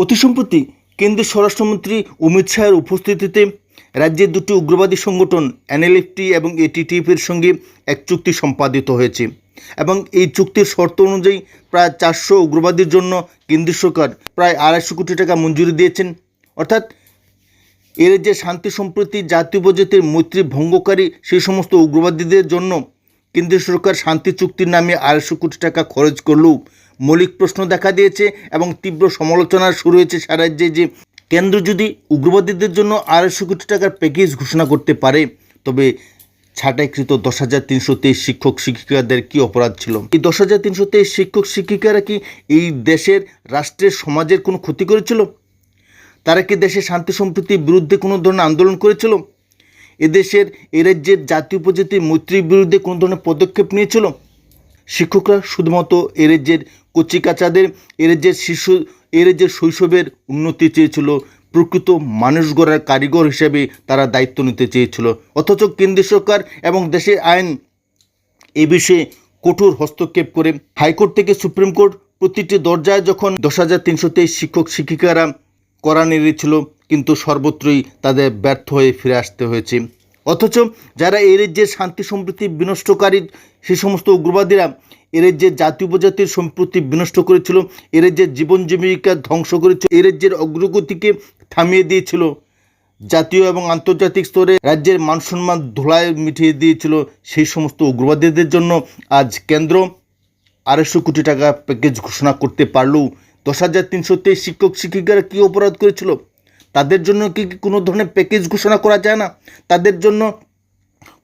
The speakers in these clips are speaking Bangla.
অতি সম্প্রতি কেন্দ্রীয় স্বরাষ্ট্রমন্ত্রী অমিত শাহের উপস্থিতিতে রাজ্যের দুটি উগ্রবাদী সংগঠন, এনএলএফটি এবং এটিটিএফের সঙ্গে এক চুক্তি সম্পাদিত হয়েছে এবং এই চুক্তির শর্ত অনুযায়ী প্রায় চারশো উগ্রবাদীর জন্য কেন্দ্রীয় সরকার প্রায় আড়াইশো কোটি টাকা মঞ্জুরি দিয়েছেন। অর্থাৎ এর যে শান্তি সম্প্রতি জাতীয় প্রজাতির মৈত্রী ভঙ্গকারী সেই সমস্ত উগ্রবাদীদের জন্য কেন্দ্রীয় সরকার শান্তি চুক্তির নামে আড়াইশো কোটি টাকা খরচ করলেও মৌলিক প্রশ্ন দেখা দিয়েছে এবং তীব্র সমালোচনা শুরু হয়েছে সারা রাজ্যে যে কেন্দ্র যদি উগ্রবাদীদের জন্য আড়াইশো কোটি টাকার প্যাকেজ ঘোষণা করতে পারে, তবে ছাঁটাইকৃত দশ হাজার তিনশো তেইশ শিক্ষক শিক্ষিকাদের কি অপরাধ ছিল? এই দশ হাজার তিনশো তেইশ শিক্ষক শিক্ষিকারা কি এই দেশের রাষ্ট্রের সমাজের কোনো ক্ষতি করেছিল? তারা কি দেশের শান্তি সম্প্রীতির বিরুদ্ধে কোনো ধরনের আন্দোলন করেছিল? এদেশের এ রাজ্যের জাতীয় উপজাতির মৈত্রীর বিরুদ্ধে কোনো ধরনের পদক্ষেপ নিয়েছিল? শিক্ষকরা শুধুমাত্র এ রাজ্যের কচিকাচাদের এর যে শিশু, এর যে শৈশবের উন্নতি চেয়েছিল, প্রকৃত মানুষ গড়ার কারিগর হিসেবে তারা দায়িত্ব নিতে চেয়েছিল। অথচ কেন্দ্রীয় সরকার এবং দেশের আইন এ বিষয়ে কঠোর হস্তক্ষেপ করে হাইকোর্ট থেকে সুপ্রিম কোর্ট প্রতিটি দরজায় যখন দশ হাজার তিনশো শিক্ষক, শিক্ষিকারা করা নেড়েছিল, কিন্তু সর্বত্রই তাদের ব্যর্থ হয়ে ফিরে আসতে হয়েছে। অথচ যারা এই রাজ্যের শান্তি সম্প্রীতি বিনষ্টকারী সে সমস্ত উগ্রবাদীরা এ রাজ্যের জাতীয় উপজাতির সম্প্রতি বিনষ্ট করেছিল, এ রাজ্যের জীবন জীবিকা ধ্বংস করেছিল, এ রাজ্যের অগ্রগতিকে থামিয়ে দিয়েছিল। জাতীয় এবং আন্তর্জাতিক স্তরে রাজ্যের মান সম্মান ধুলায় মিটিয়ে দিয়েছিল সেই সমস্ত উগ্রবাদীদের জন্য। আজ কেন্দ্র আড়াইশো কোটি টাকা প্যাকেজ ঘোষণা করতে পারলেও দশ হাজার তিনশো তেইশ শিক্ষক শিক্ষিকারা কী অপরাধ করেছিল? তাদের জন্য কি কোনো ধরনের প্যাকেজ ঘোষণা করা যায় না? তাদের জন্য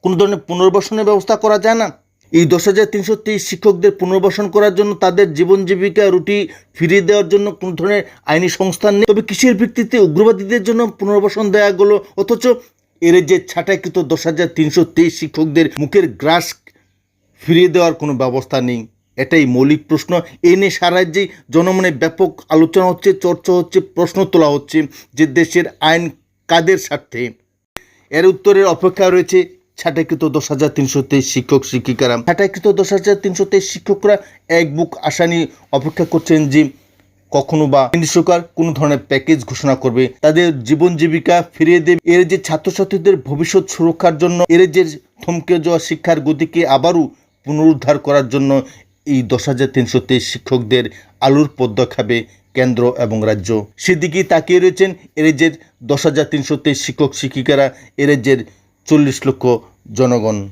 কোনো ধরনের পুনর্বাসনের ব্যবস্থা করা যায় না? এই দশ হাজার তিনশো তেইশ শিক্ষকদের পুনর্বাসন করার জন্য তাদের জীবন জীবিকা রুটি ফিরিয়ে দেওয়ার জন্য কোনো ধরনের আইনি সংস্থান নেই? তবে কিসের ভিত্তিতে উগ্রবাদীদের জন্য পুনর্বাসন দেওয়া গেল? অথচ এর যে ছাঁটাইকৃত দশ হাজার তিনশো তেইশ শিক্ষকদের মুখের গ্রাস ফিরিয়ে দেওয়ার কোনো ব্যবস্থা নেই। এটাই মৌলিক প্রশ্ন। এ নিয়ে সারা রাজ্যেই জনমনে ব্যাপক আলোচনা হচ্ছে, চর্চা হচ্ছে, প্রশ্ন তোলা হচ্ছে যে দেশের আইন কাদের স্বার্থে। এর উত্তরের অপেক্ষা রয়েছে ছাটাকৃত দশ হাজার তিনশো তেইশ শিক্ষক শিক্ষিকারা। ছাটাকৃত দশ হাজার তিনশো তেইশ শিক্ষকরা এক বুক আশা নিয়ে অপেক্ষা করছেন যে কখনো বা কেন্দ্র সরকার কোনো ধরনের প্যাকেজ ঘোষণা করবে। তাদের জীবন জীবিকা ফিরিয়ে দেবে। এর যে ছাত্রছাত্রীদের ভবিষ্যৎ সুরক্ষার জন্য, এর যে থমকে যাওয়া শিক্ষার গতিকে আবারও পুনরুদ্ধার করার জন্য এই দশ হাজার তিনশো তেইশ শিক্ষকদের আলুর পদ্ম খাবে কেন্দ্র এবং রাজ্য। সেদিকেই তাকিয়ে রয়েছেন এ রাজ্যের দশ হাজার তিনশো তেইশ শিক্ষক শিক্ষিকারা এ রাজ্যের চল্লিশ লক্ষ জনগণ।